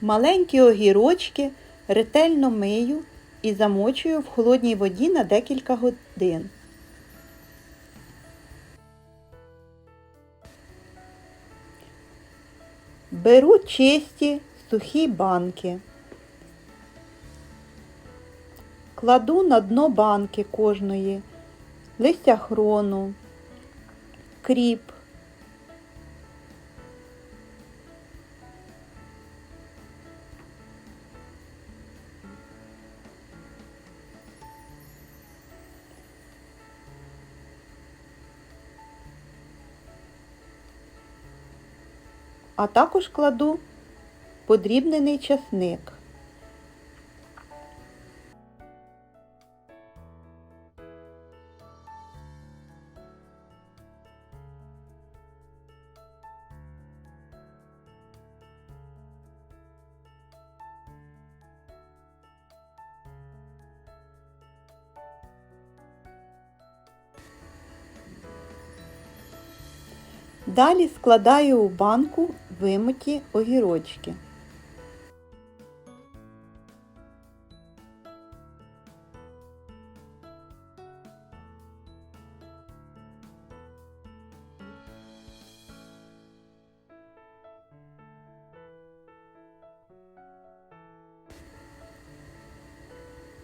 Маленькі огірочки ретельно мию і замочую в холодній воді на декілька годин. Беру чисті сухі банки. Кладу на дно банки кожної листя хрону, кріп, а також кладу подрібнений часник. Далі складаю у банку вимиті огірочки.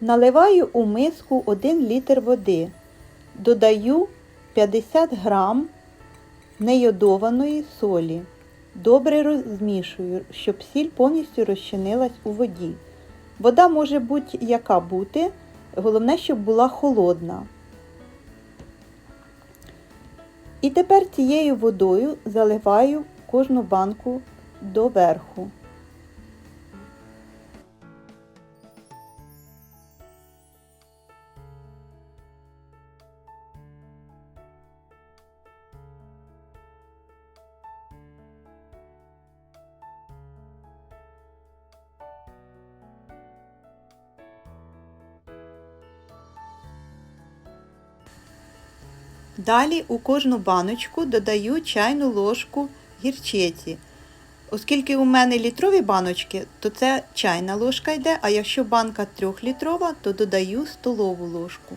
Наливаю у миску 1 літр води. Додаю 50 грам нейодованої солі. Добре розмішую, щоб сіль повністю розчинилась у воді. Вода може будь-яка бути, головне, щоб була холодна. І тепер цією водою заливаю кожну банку доверху. Далі у кожну баночку додаю чайну ложку гірчиці. Оскільки у мене літрові баночки, то це чайна ложка йде, а якщо банка трьохлітрова, то додаю столову ложку.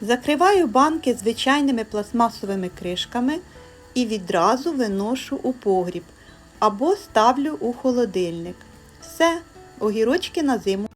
Закриваю банки звичайними пластмасовими кришками і відразу виношу у погріб або ставлю у холодильник. Все, огірочки на зиму